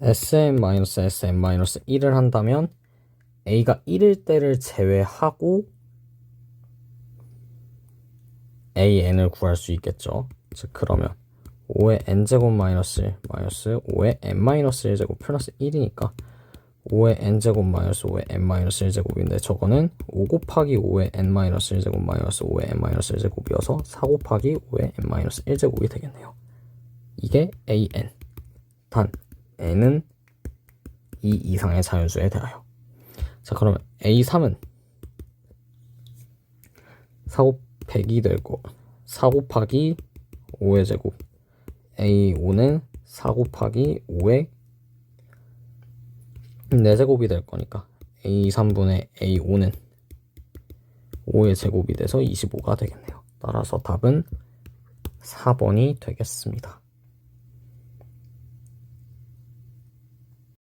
sn-sn-1을 한다면 a가 1일 때를 제외하고 an을 구할 수 있겠죠. 즉 그러면 5의 n제곱 마이너스 1 마이너스 5의 n 마이너스 1제곱 플러스 1이니까 5의 n제곱 마이너스 5의 n 마이너스 1제곱인데 저거는 5 곱하기 5의 n 마이너스 1제곱 마이너스 5의 n 마이너스 1제곱이어서 4 곱하기 5의 n 마이너스 1제곱이 되겠네요. 이게 an. 단 n은 2 이상의 자연수에 대하여. 자 그러면 a3은 4곱 100이 되고 4 곱하기 5의 제곱 a5는 4 곱하기 5의 4제곱이 될 거니까 a3분의 a5는 5의 제곱이 돼서 25가 되겠네요. 따라서 답은 4번이 되겠습니다.